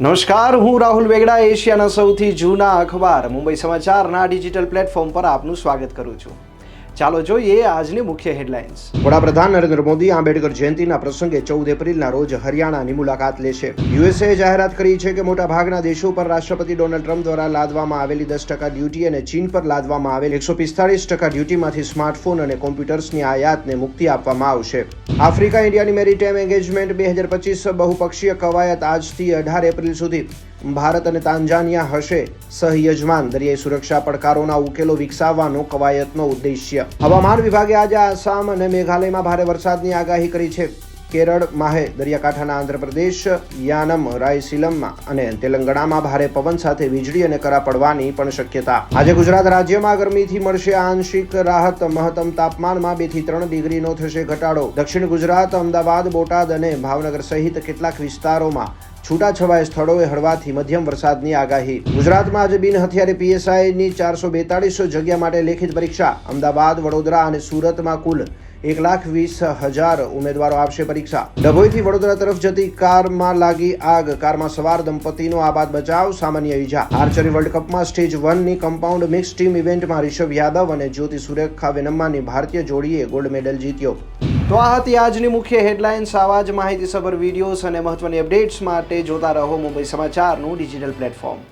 નમસ્કાર, હું રાહુલ વેગડા, એશિયાના સૌથી જૂના અખબાર, મુંબઈ સમાચારના ડિજિટલ પ્લેટફોર્મ પર આપનું સ્વાગત કરું છું. ચાલો જોઈએ આજની મુખ્ય હેડલાઇન્સ. વડાપ્રધાન નરેન્દ્ર મોદી આંબેડકર જયંતિના પ્રસંગે ચૌદ એપ્રિલના રોજ હરિયાણાની મુલાકાત લેશે. યુએસએ જાહેરાત કરી છે કે મોટા ભાગના દેશો પર રાષ્ટ્રપતિ ડોનાલ્ડ ટ્રમ્પ દ્વારા લાદવામાં આવેલી દસ ટકા ડ્યુટી અને ચીન પર લાદવામાં આવેલ એકસો પિસ્તાળીસ ટકા ડ્યુટીમાંથી સ્માર્ટફોન અને કોમ્પ્યુટર્સની આયાતને મુક્તિ આપવામાં આવશે. આફ્રિકા ઇન્ડિયાની મેરીટાઈમ એન્ગેજમેન્ટ બે હજાર પચીસ બહુપક્ષીય કવાયત આજથી અઢાર એપ્રિલ સુધી. ભારત અને તાંજાનિયા હશે સહયજમાન દરિયાઈ સુરક્ષા પડકારોના ઉકેલો વિકસાવવાનો કવાયતનો ઉદ્દેશ્ય. હવામાન વિભાગે આજે આસામ અને મેઘાલયમાં ભારે વરસાદની આગાહી કરી છે. કેરળ, માહે, દરિયાકાંઠાના આંધ્રપ્રદેશ, યાનમ, રાયસીલમમાં અને તેલંગાણામાં ભારે પવન સાથે વીજળી અને કરા પડવાની પણ શક્યતા. આજે ગુજરાત રાજ્યમાં ગરમીથી મળશે આંશિક રાહત. મહત્તમ તાપમાનમાં બેથી ત્રણ ડિગ્રીનો થશે ઘટાડો. દક્ષિણ ગુજરાત, અમદાવાદ, બોટાદ અને ભાવનગર સહિત કેટલાક વિસ્તારોમાં છૂટાછવાયા સ્થળોએ હળવાથી મધ્યમ વરસાદની આગાહી. ગુજરાતમાં આજે બિન હથિયારી પીએસઆઈની ચારસો બેતાળીસ જગ્યા માટે લેખિત પરીક્ષા. અમદાવાદ, વડોદરા અને સુરતમાં કુલ એક લાખ વીસ હજાર ઉમેદવારો આપશે પરીક્ષા. ડભોઈથી વડોદરા તરફ જતી કારમાં લાગી આગ. કારમાં સવાર દંપતીનો આબાદ બચાવ, સામાન્ય ઈજા. આર્ચરી વર્લ્ડ કપમાં સ્ટેજ વનની કમ્પાઉન્ડ મિક્સ ટીમ ઇવેન્ટમાં રિષભ યાદવ અને જ્યોતિ સુરેખા વેનમ્માની ભારતીય જોડીએ ગોલ્ડ મેડલ જીત્યો. તો આ હતી આજની મુખ્ય હેડલાઇન્સ. આવા જ માહિતીસભર વિડીયોઝ અને મહત્વની અપડેટ્સ માટે જોતા રહો મુંબઈ સમાચારનું ડિજિટલ પ્લેટફોર્મ.